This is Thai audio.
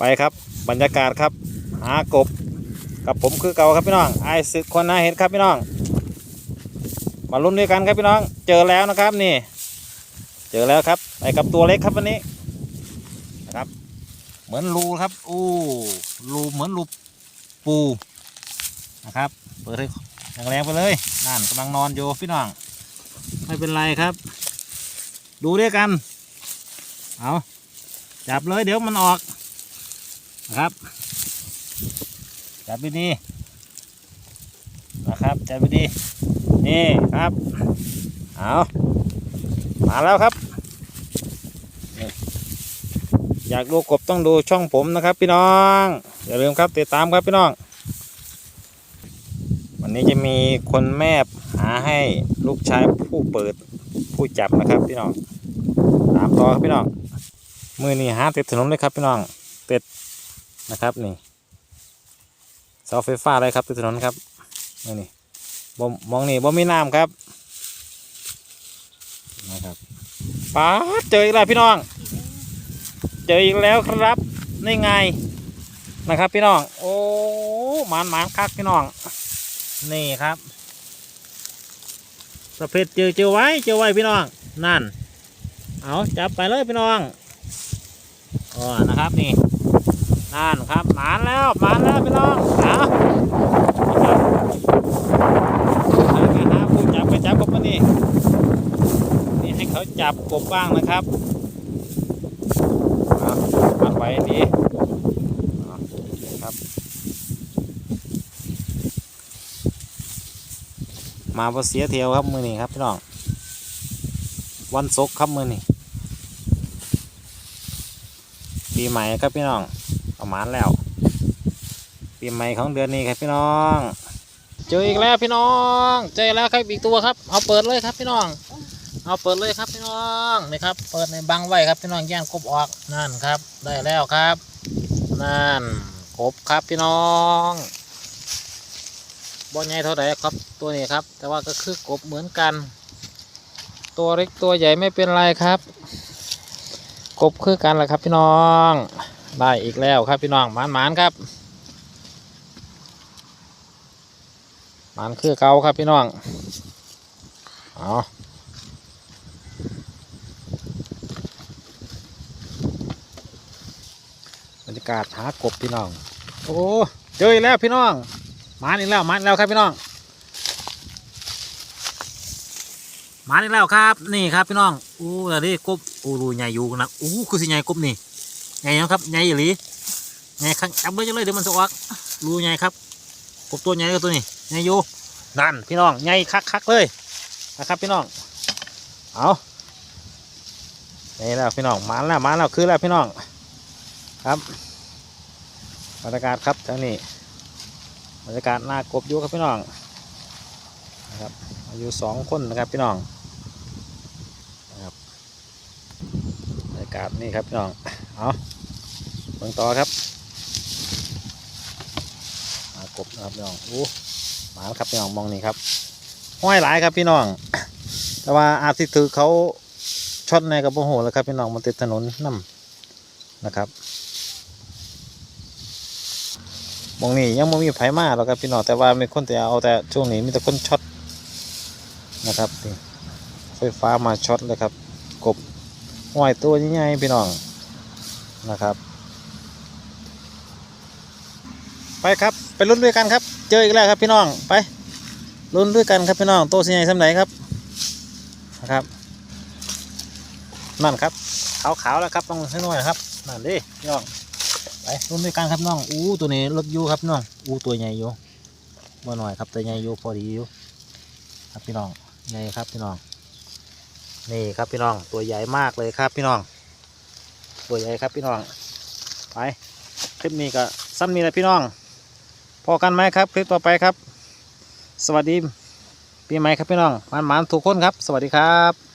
ไปครับบรรยากาศครับ หากบกับผมคือเก่าครับพี่น้องไอศึกคนนาเห็ดครับพี่น้อง มาลุ้นด้วยกันครับพี่น้อง เจอแล้วนะครับนี่ เจอแล้วครับไปกับตัวเล็กครับวันนี้นะครับ เหมือนรูครับอู้รูเหมือนรูปูนะครับเปิดให้แรงๆไปเลยนั่นกำลังนอนอยู่พี่น้อง ไม่เป็นไรครับ ดูด้วยกันเอาจับเลยเดี๋ยวมันออก นะครับ จับดีนะครับ จับดีนี่ครับ เอามาแล้วครับ อยากดูกบต้องดูช่องผมนะครับ พี่น้อง อย่าลืมครับติดตามครับพี่น้อง วันนี้จะมีคนแม่หาให้ลูกชายผู้เปิดผู้จับนะครับพี่น้องตามต่อครับพี่น้องมือนี่หาติดถนนเลยครับพี่น้องติด นะครับนี่เสาไฟฟ้าเลยครับติดถนนครับนี่นี่บ่มองนี่บ่มีน้ำครับนะครับป้าเจออีกแล้วพี่น้อง เจออีกแล้วครับนี่ไงนะครับพี่น้อง โอ้หมานหมานคักพี่น้อง นี่ครับสะเพดเจอเจอไว้เจอไว้พี่น้องนั่น เอาจับไปเลยพี่น้องอ๋อนะครับนี่ นั่นครับหมานแล้วหมานแล้วพี่น้องเอานะครับให้หาผู้จับไปจับกบมานี่นี่ให้เขาจับกบบ้างนะครับเอามัดไว้ดีเอาครับ มาบ่เสียเทียวครับมือนี้ครับพี่น้องวันศุกร์ครับมือนี้ปีใหม่ครับพี่น้อง ประมาณแล้วปีใหม่ของเดือนนี้ครับพี่น้อง เจออีกแล้วพี่น้อง เจอแล้วครับอีกตัวครับ เอาเปิดเลยครับพี่น้อง เอาเปิดเลยครับพี่น้องนี่ครับ เปิดในบังไว้ครับพี่น้องแย่งกบออกนั่นครับ ได้แล้วครับ นั่นกบครับพี่น้องบ่ใหญ่เท่าไหร่ครับตัวนี้ครับ แต่ว่าก็คือกบเหมือนกัน ตัวเล็กตัวใหญ่ไม่เป็นไรครับ กบคือกันแหละครับพี่น้อง ได้อีกแล้วครับพี่น้องหมานหมานครับหมานคือเก่าครับพี่น้องเอาบรรยากาศหากบพี่น้อง โอ้เจออีกแล้วพี่น้องหมานอีกแล้วหมานแล้วครับพี่น้องมานอีกแล้วครับ นี่ครับพี่น้องอู้แต่นี่กบอู้รูใหญ่อยู่นะอู้คือสิใหญ่กบนี่ ใหญ่นะครับใหญ่อีหลีใหญ่ข้างจับเลยจังเลยเดี๋ยวมันจะออกรูใหญ่ครับกบตัวใหญ่กับตัวนี้ใหญ่อยู่นั่นพี่น้องใหญ่คักคักเลยนะครับพี่น้องเอานี่แล้วพี่น้องมาแล้วมาแล้วคือแล้วพี่น้องครับบรรยากาศครับทางนี้บรรยากาศหน้ากบอยู่ครับพี่น้องนะครับอายุสองคนนะครับพี่น้องบรรยากาศนี่ครับพี่น้องเอา เบิ่งต่อครับมากบนะครับพี่น้องอู้หมาครับพี่น้องมองนี่ครับห้อยหลายครับพี่น้อง แต่ว่าอาจสิถือเขาช็อตในกับโมโหแล้วครับพี่น้องมันติดถนนน้ำนะครับมองนี่ยังไม่มีไผมาหรอกครับพี่น้องแต่ว่ามีคนแต่เอาแต่ช่วงนี้มีแต่คนช็อตนะครับนี่ไฟฟ้ามาช็อตเลยครับกบห้อยตัวใหญ่ๆพี่น้องนะครับ ไปครับ ไปลุ้นด้วยกันครับ เจออีกแล้วครับพี่น้อง ไปลุ้นด้วยกันครับพี่น้อง โตัวใหญ่สำไหนครับ นะครับ นั่นครับ ขาวๆแล้วครับต้องให้น่อยครับ นั่นดิพี่น้อง ไปลุ้นด้วยกันครับน้อง อู้ตัวนี้รถยูครับน้อง อู้ตัวใหญ่อยู่บ่หน่อยครับตัวใหญ่อยู่พอดีอยู่ ครับพี่น้อง ใหญ่ครับพี่น้อง นี่ครับพี่น้อง ตัวใหญ่มากเลยครับพี่น้อง ตัวใหญ่ครับพี่น้อง ไปคลิปนี้ก็ซ้ำนี้แหละพี่น้อง พอกันไหมครับ คลิปต่อไปครับ สวัสดีปีใหม่ครับพี่น้องมันมันๆทุกคนครับ สวัสดีครับ